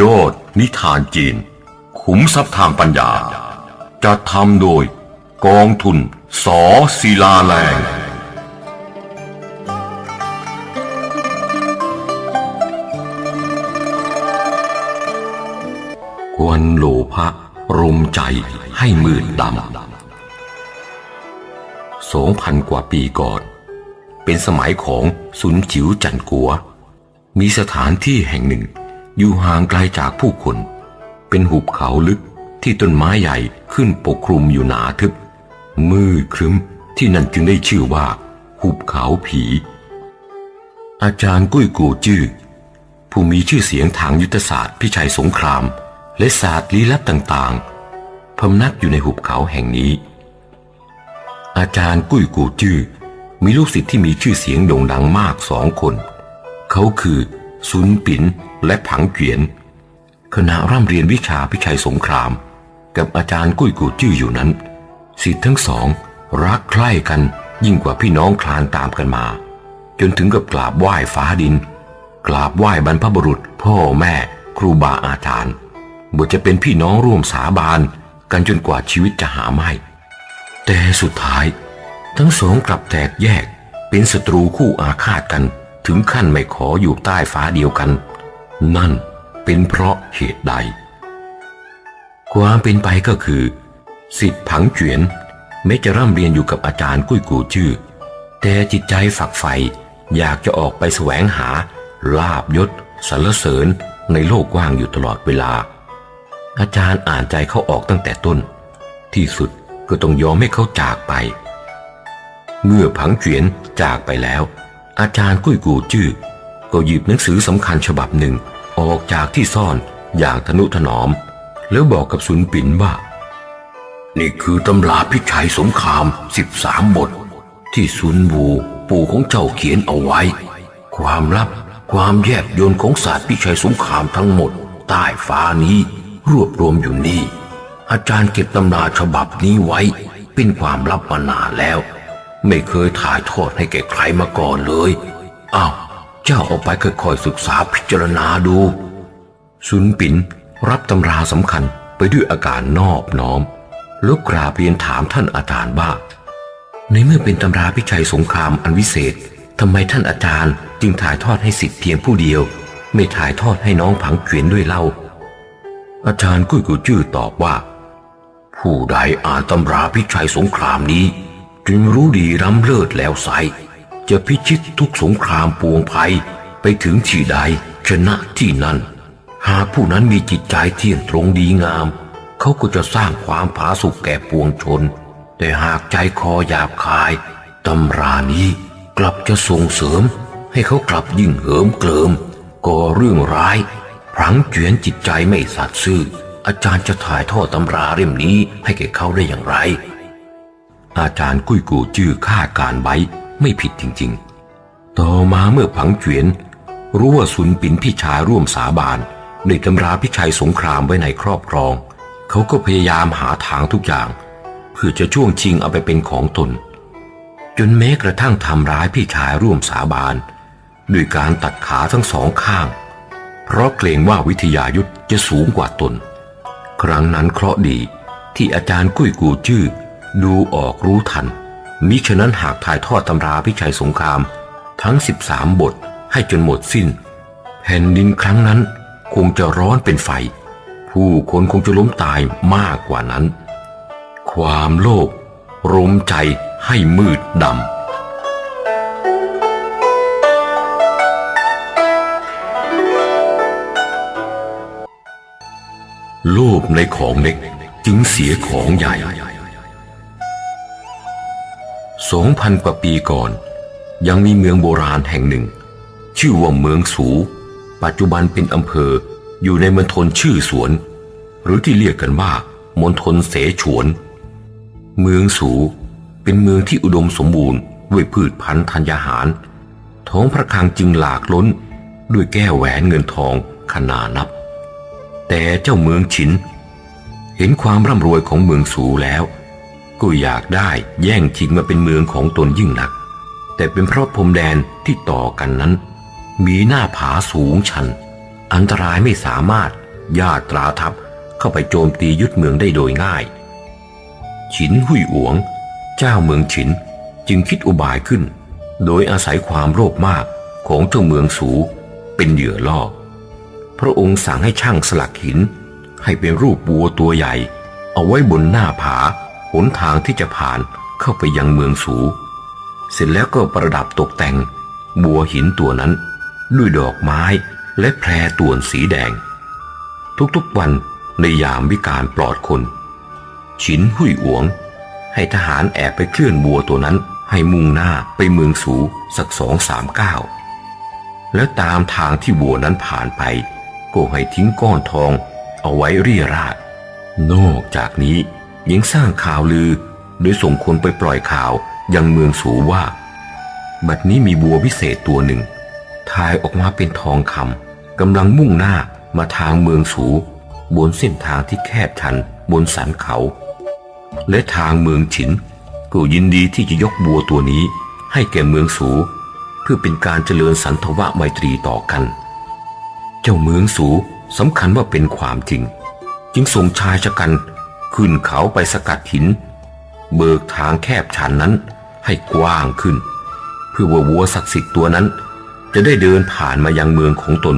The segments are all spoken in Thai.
ยอดนิทานจีน ขุมทรัพย์ทางปัญญา จะทำโดยกองทุนสอศิลาแรงควรโลภะรุมใจให้มืดดำสองพันกว่าปีก่อน เป็นสมัยของสุนจิ๋วจันกัว มีสถานที่แห่งหนึ่ง อยู่ห่างไกลจากผู้คน เป็นหุบเขาลึกที่ต้นไม้ใหญ่ขึ้นปกคลุมอยู่หนาทึบ มืดครึ้มที่นั่นจึงได้ชื่อว่า หุบเขาผี อาจารย์กุ้ยกูจื้อผู้มีชื่อเสียงทางยุทธศาสตร์พิชัยสงคราม และศาสตร์ลี้ลับต่างๆ พำนักอยู่ในหุบเขาแห่งนี้ อาจารย์กุ้ยกูจื้อมีลูกศิษย์ที่มีชื่อเสียงโด่งดังมากสองคน เขาคือซุนปิน และผังเกียน ขณะร่ำเรียนวิชาพิชัยสงคราม กับอาจารย์กุ้ยกูจื้ออยู่นั้นศิษย์ทั้งสอง รักใคร่กันยิ่งกว่าพี่น้องคลานตามกันมา จนถึงกับกราบไหว้ฟ้าดิน กราบไหว้บรรพบุรุษ พ่อแม่ ครูบาอาจารย์บทจะเป็นพี่น้องร่วมสาบานกันจนกว่าชีวิตจะหาไม่ แต่สุดท้าย ทั้งสองกลับแตกแยกเป็นศัตรูคู่อาฆาตกันถึงขั้นไม่ขออยู่ใต้ฟ้าเดียวกัน นั่นเป็นเพราะเหตุใด ความเป็นไปก็คือ สิทธิผังเจียนแม้จะร่ำเรียนอยู่กับอาจารย์กุ้ยกูชื่อ แต่จิตใจฝักใฝ่อยากจะออกไปแสวงหา ลาบยศสรรเสริญในโลกกว้างอยู่ตลอดเวลา อาจารย์อ่านใจเขาออกตั้งแต่ต้น ที่สุดก็ต้องยอมให้เขาจากไป เมื่อผังเจียนจากไปแล้ว อาจารย์กุ้ยกูจื้อ ก็หยิบหนังสือสำคัญฉบับหนึ่งออกจากที่ซ่อนอย่างทนุถนอม แล้วบอกกับสุนปินว่า นี่คือตำราพิชัยสงครามสิบสามบท ที่ซุนวูปู่ของเจ้าเขียนเอาไว้ ความลับความแยบยลของศาสตร์พิชัยสงครามทั้งหมด ใต้ฟ้านี้รวบรวมอยู่นี่ อาจารย์เก็บตำราฉบับนี้ไว้ เป็นความลับมานานแล้ว ไม่เคยถ่ายทอดให้แก่ใครมาก่อนเลย อ้าว เจ้าเอาไปค่อยๆศึกษาพิจารณาดู สุนปินรับตำราสำคัญไปด้วยอาการนอบน้อมแล้วกราบเรียนถามท่านอาจารย์ว่า ในเมื่อเป็นตำราพิชัยสงครามอันวิเศษทำไมท่านอาจารย์จึงถ่ายทอดให้สิทธิ์เพียงผู้เดียว ไม่ถ่ายทอดให้น้องผังเขียนด้วยเล่า อาจารย์กุ้ยกุจื้อตอบว่า ผู้ใดอ่านตำราพิชัยสงครามนี้ จึงรู้ดีล้ำเลิศแล้วไซ จะพิชิตทุกสงครามปวงภัยไปถึงที่ใดชนะที่นั่น หากผู้นั้นมีจิตใจเที่ยงตรงดีงาม เขาก็จะสร้างความผาสุกแก่ปวงชน แต่หากใจคอหยาบคายตำรานี้กลับจะส่งเสริม ให้เขากลับยิ่งเหิมเกลิมก่อเรื่องร้ายพลังเจียนจิตใจไม่สัตย์ซื่อ อาจารย์จะถ่ายทอดตำราเล่มนี้ให้แก่เขาได้อย่างไร อาจารย์กุ้ยกูจื้อคาการไว้ ไม่ผิดจริงๆ ต่อมาเมื่อผังเจียน รู้ว่าสุนปินพี่ชายร่วมสาบานในตำราพิชัยสงครามไว้ในครอบครอง เขาก็พยายามหาทางทุกอย่าง เพื่อจะช่วงชิงเอาไปเป็นของตน จนแม้กระทั่งทำร้ายพี่ชายร่วมสาบานด้วยการตัดขาทั้งสองข้าง เพราะเกรงว่าวิทยายุทธจะสูงกว่าตน ครั้งนั้นเคราะห์ดีที่อาจารย์กุ้ยกูจื้อดูออกรู้ทัน มิฉะนั้นหากถ่ายทอดตำราพิชัยสงครามทั้ง 13 บทให้จนหมดสิ้น แผ่นดินครั้งนั้นคงจะร้อนเป็นไฟ ผู้คนคงจะล้มตายมากกว่านั้น ความโลภรมใจให้มืดดำโลภในของเล็กจึงเสียของใหญ่ สองพันกว่าปีก่อน ยังมีเมืองโบราณแห่งหนึ่ง ชื่อว่าเมืองสู ปัจจุบันเป็นอำเภออยู่ในมณฑลชื่อสวน หรือที่เรียกกันว่ามณฑลเสฉวน เมืองสูเป็นเมืองที่อุดมสมบูรณ์ด้วยพืชพันธุ์ธัญญาหาร ท้องพระคลังจึงหลากล้นด้วยแก้วแหวนเงินทองขนานับ แต่เจ้าเมืองฉิน เห็นความร่ำรวยของเมืองสูแล้ว ก็อยากได้แย่งชิงมาเป็นเมืองของตนยิ่งนัก แต่เป็นเพราะพรมแดนที่ต่อกันนั้น มีหน้าผาสูงชัน อันตรายไม่สามารถญาตราทัพเข้าไปโจมตียึดเมืองได้โดยง่าย ฉินหุยหวง เจ้าเมืองฉินจึงคิดอุบายขึ้น โดยอาศัยความโลภมากของเจ้าเมืองสูเป็นเหยื่อล่อ พระองค์สั่งให้ช่างสลักหิน ให้เป็นรูปวัวตัวใหญ่ เอาไว้บนหน้าผา หนทางที่จะผ่านเข้าไปยังเมืองสู เสร็จแล้วก็ประดับตกแต่ง บัวหินตัวนั้น ด้วยดอกไม้และแพรต่วนสีแดง ทุกๆวันในยามวิการปลอดคน ฉินหุยหวง ให้ทหารแอบไปเคลื่อนบัวตัวนั้นให้มุ่งหน้าไปเมืองสูสักสองสามก้าวแล้วตามทางที่บัวนั้นผ่านไป ก็ให้ทิ้งก้อนทองเอาไว้เรียราดนอกจากนี้ ยังสร้างข่าวลือโดยส่งคนไปปล่อยข่าวยังเมืองสูว่า บัดนี้มีบัววิเศษตัวหนึ่งทายออกมาเป็นทองคำกำลังมุ่งหน้ามาทางเมืองสูบนเส้นทางที่แคบชันบนสันเขา และทางเมืองฉินก็ยินดีที่จะยกบัวตัวนี้ให้แก่เมืองสู เพื่อเป็นการเจริญสันทวะไมตรีต่อกัน เจ้าเมืองสูสำคัญว่าเป็นความจริง จึงส่งชายชะกัน ขึ้นเขาไปสกัดหิน เบิกทางแคบชันนั้นให้กว้างขึ้น เพื่อว่าวัวศักดิ์สิทธิ์ตัวนั้น จะได้เดินผ่านมายังเมืองของตน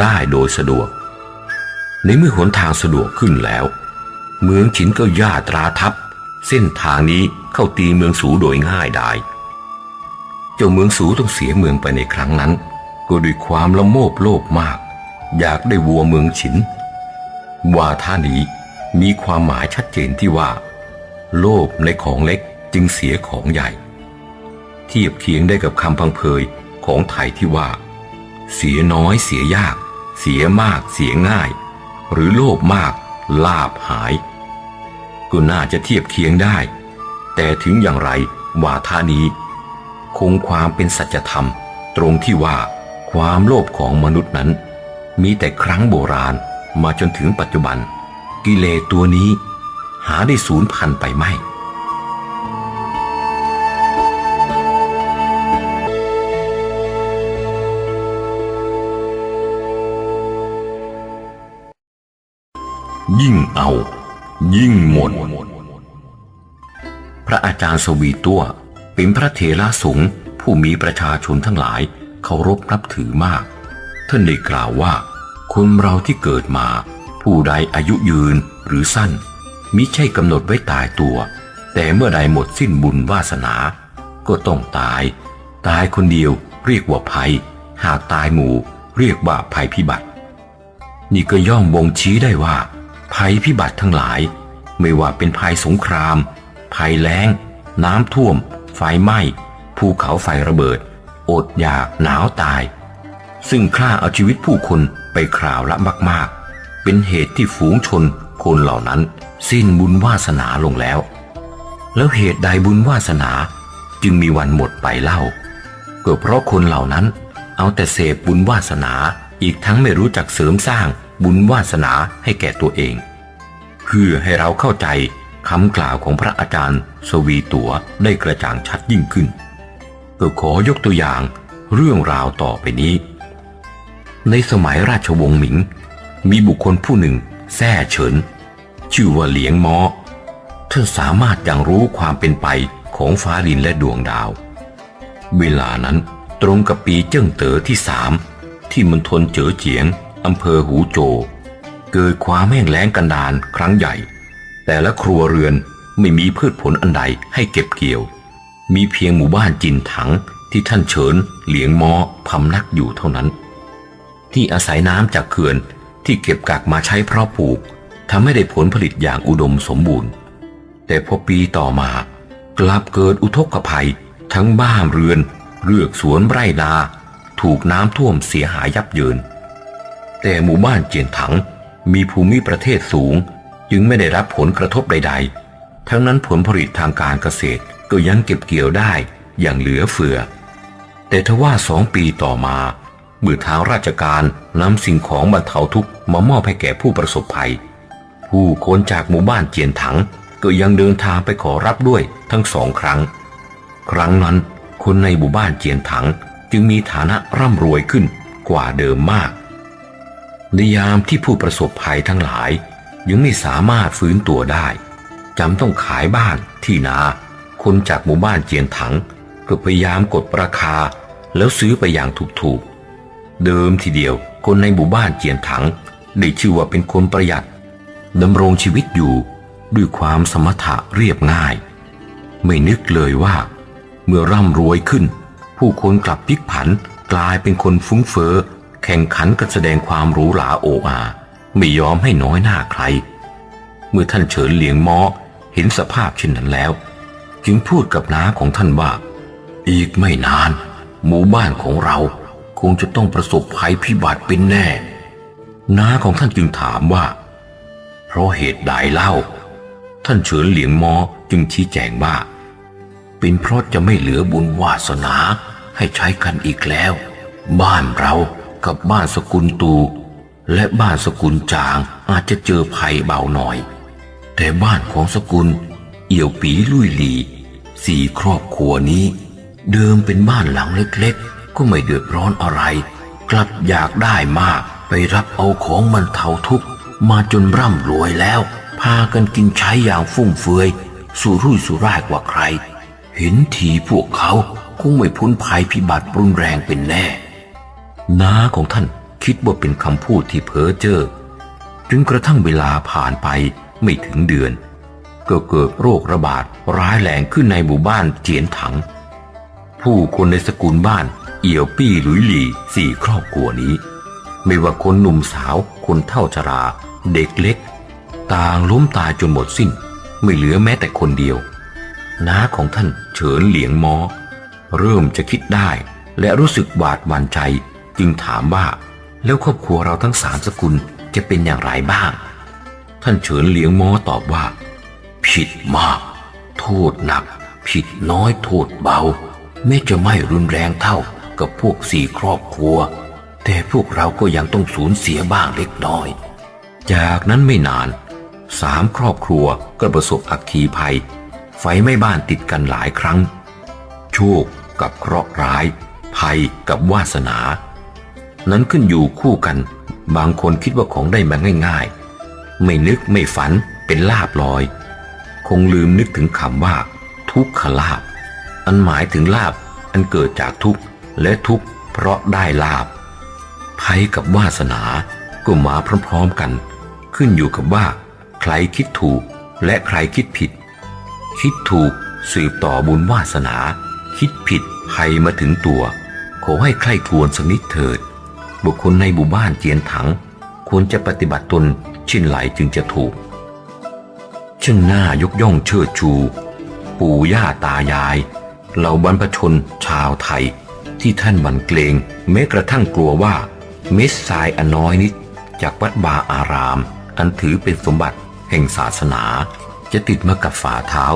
ได้โดยสะดวก ในเมื่อหนทางสะดวกขึ้นแล้ว เมืองฉินก็ย่าตราทับ เส้นทางนี้เข้าตีเมืองสูโดยง่ายได้เจ้าเมืองสูต้องเสียเมืองไปในครั้งนั้น ก็ด้วยความละโมบโลภมาก อยากได้วัวเมืองฉินว่าท่านี้ มีความหมายชัดเจนที่ว่า โลภในของเล็กจึงเสียของใหญ่ เทียบเคียงได้กับคำพังเพยของไทยที่ว่า เสียน้อยเสียยาก เสียมากเสียง่าย หรือโลภมากลาบหาย ก็น่าจะเทียบเคียงได้ แต่ถึงอย่างไรวาทานี้ คงความเป็นสัจธรรม ตรงที่ว่าความโลภของมนุษย์นั้น มีแต่ครั้งโบราณมาจนถึงปัจจุบัน กิเลสตัวนี้ หาได้สูญพันไปไม่ ยิ่งเอา ยิ่งหมด พระอาจารย์สวีตัวเป็นพระเถระสูงผู้มีประชาชนทั้งหลายเคารพนับถือมาก ท่านได้กล่าวว่า คนเราที่เกิดมา ผู้ใดอายุยืนหรือสั้น มิใช่กำหนดไว้ตายตัว แต่เมื่อใดหมดสิ้นบุญวาสนา ก็ต้องตาย ตายคนเดียวเรียกว่าภัย หากตายหมู่เรียกว่าภัยพิบัติ นี่ก็ย่อมบ่งชี้ได้ว่า ภัยพิบัติทั้งหลาย ไม่ว่าเป็นภัยสงคราม ภัยแล้ง น้ำท่วม ไฟไหม้ภูเขาไฟระเบิด อดอยากหนาวตาย ซึ่งฆ่าเอาชีวิตผู้คนไปคราวละมากๆ เป็นเหตุที่ฝูงชนคนเหล่านั้นสิ้นบุญวาสนาลงแล้ว แล้วเหตุใดบุญวาสนาจึงมีวันหมดไปเล่าก็เพราะคนเหล่านั้นเอาแต่เสพบุญวาสนาอีกทั้งไม่รู้จักเสริมสร้างบุญวาสนาให้แก่ตัวเอง เพื่อให้เราเข้าใจคำกล่าวของพระอาจารย์สวีตัวได้กระจ่างชัดยิ่งขึ้นก็ขอยกตัวอย่างเรื่องราวต่อไปนี้ ในสมัยราชวงศ์หมิง มีบุคคลผู้หนึ่งแท้เฉิน ชื่อว่าเหลียงมอท่านสามารถยังรู้ความเป็นไปของฟ้าดินและดวงดาว เวลานั้นตรงกับปีเจิ้งเต๋อที่สามที่มณฑลเจ๋อเจียงอำเภอหูโจ เกิดความแห้งแล้งกันดารครั้งใหญ่ แต่ละครัวเรือนไม่มีพืชผลอันใดให้เก็บเกี่ยว มีเพียงหมู่บ้านจินถังที่ท่านเฉินเหลียงมอพำนักอยู่เท่านั้น ที่อาศัยน้ำจากเขื่อน ที่เก็บกักมาใช้เพราะปลูกทำให้ได้ผลผลิตอย่างอุดมสมบูรณ์ แต่พอปีต่อมากลับเกิดอุทกภัย ทั้งบ้านเรือนเรือกสวนไร่นา ถูกน้ำท่วมเสียหายยับเยิน แต่หมู่บ้านเจียนถังมีภูมิประเทศสูง จึงไม่ได้รับผลกระทบใด ๆ ทั้งนั้นผลผลิตทางการเกษตรก็ยังเก็บเกี่ยวได้อย่างเหลือเฟือ แต่ทว่าสองปีต่อมาเมื่อทางราชการ นำสิ่งของบรรเทาทุกข์มามอบให้แก่ผู้ประสบภัย ผู้คนจากหมู่บ้านเจียนถังก็ยังเดินทางไปขอรับด้วยทั้งสองครั้ง ครั้งนั้นคนในหมู่บ้านเจียนถังจึงมีฐานะร่ำรวยขึ้นกว่าเดิมมาก ในยามที่ผู้ประสบภัยทั้งหลาย ยังไม่สามารถฟื้นตัวได้จำต้องขายบ้านที่นา คนจากหมู่บ้านเจียนถังก็พยายามกดราคาแล้วซื้อไปอย่างถูกๆ เดิมทีเดียว คนในหมู่บ้านเจียนถัง ได้ชื่อว่าเป็นคนประหยัดดำรงชีวิตอยู่ด้วยความสมถะเรียบง่าย ไม่นึกเลยว่า เมื่อร่ำรวยขึ้น ผู้คนกลับพลิกผันกลายเป็นคนฟุ้งเฟ้อแข่งขันกันแสดงความหรูหราโออาไม่ยอมให้น้อยหน้าใคร เมื่อท่านเฉินเหลียงมอเห็นสภาพเช่นนั้นแล้ว จึงพูดกับน้าของท่านว่า อีกไม่นาน หมู่บ้านของเรา คงจะต้องประสบภัยพิบัติเป็นแน่ น้าของท่านจึงถามว่า เพราะเหตุใดเล่า ท่านเฉินเหลียงมอจึงชี้แจงว่า เป็นเพราะจะไม่เหลือบุญวาสนาให้ใช้กันอีกแล้ว บ้านเรากับบ้านสกุลตู และบ้านสกุลจางอาจจะเจอภัยเบาหน่อย แต่บ้านของสกุล เอี่ยวปีลุยหลีสี่ครอบครัวนี้ เดิมเป็นบ้านหลังเล็กๆ ก็ไม่เดือดร้อนอะไร กลับอยากได้มากไปรับเอาของมันเทาทุกข์มาจนร่ำรวยแล้ว พากันกินใช้อย่างฟุ่มเฟือยสู่รุ่ยสู่ร่ายกว่าใคร เห็นทีพวกเขาคงไม่พ้นภัยพิบัติรุนแรงเป็นแน่ น้าของท่านคิดว่าเป็นคำพูดที่เพ้อเจ้อจนกระทั่งเวลาผ่านไปไม่ถึงเดือน ก็เกิดโรคระบาดร้ายแรงขึ้นในหมู่บ้านเจียนถัง ผู้คนในสกุลบ้าน เอี่ยวปี้หลุยหลี่สี่ครอบครัวนี้ ไม่ว่าคนหนุ่มสาว คนเท่าชรา เด็กเล็ก ต่างล้มตายจนหมดสิ้น ไม่เหลือแม้แต่คนเดียว น้าของท่านเฉินเหลียงมอ เริ่มจะคิดได้ และรู้สึกหวาดหวั่นใจ จึงถามว่า แล้วครอบครัวเราทั้งสามสกุลจะเป็นอย่างไรบ้าง ท่านเฉินเหลียงมอตอบว่า ผิดมาก โทษหนัก ผิดน้อยโทษเบาไม่จะไม่รุนแรงเท่า กับพวกสี่ครอบครัว แต่พวกเราก็ยังต้องสูญเสียบ้างเล็กน้อย จากนั้นไม่นานสามครอบครัวก็ประสบอัคคีภัย ไฟไม้บ้านติดกันหลายครั้ง โชคกับเคราะห์ร้าย ภัยกับวาสนา นั้นขึ้นอยู่คู่กัน บางคนคิดว่าของได้มาง่าย ๆ ไม่นึกไม่ฝันเป็นลาบลอย คงลืมนึกถึงคำว่า ทุกขลาบ อันหมายถึงลาบอันเกิดจากทุกข์ และทุกข์เพราะได้ลาบภัยกับวาสนาก็มาพร้อมๆกัน ขึ้นอยู่กับว่า ใครคิดถูกและใครคิดผิด คิดถูกสืบต่อบุญวาสนา คิดผิดภัยมาถึงตัว ขอให้ใครควรสักนิดเถิด บุคคลในหมู่บ้านเจียนถัง ควรจะปฏิบัติตนช่นไรจึงจะถูกช่างหน้ายกย่องเชิดชู ปู่ย่าตายาย เหล่าบรรพชนชาวไทย ที่ท่านหวั่นเกรงแม้กระทั่งกลัวว่า เม็ดทรายอันน้อยนิด จากวัดบาอาราม อันถือเป็นสมบัติแห่งศาสนา จะติดมากับฝ่าเท้า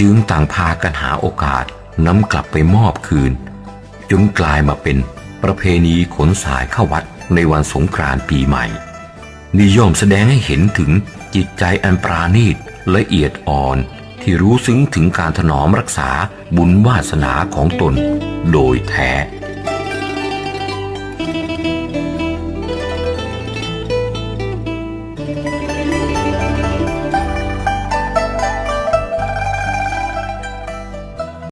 จึงต่างพากันหาโอกาสนำกลับไปมอบคืน จนกลายมาเป็นประเพณีขนสายเข้าวัดในวันสงกรานต์ปีใหม่นิยมแสดงให้เห็นถึงจิตใจอันปราณีตละเอียดอ่อน ที่รู้ซึ้งถึงการถนอมรักษาบุญวาสนาของตน โดยแท้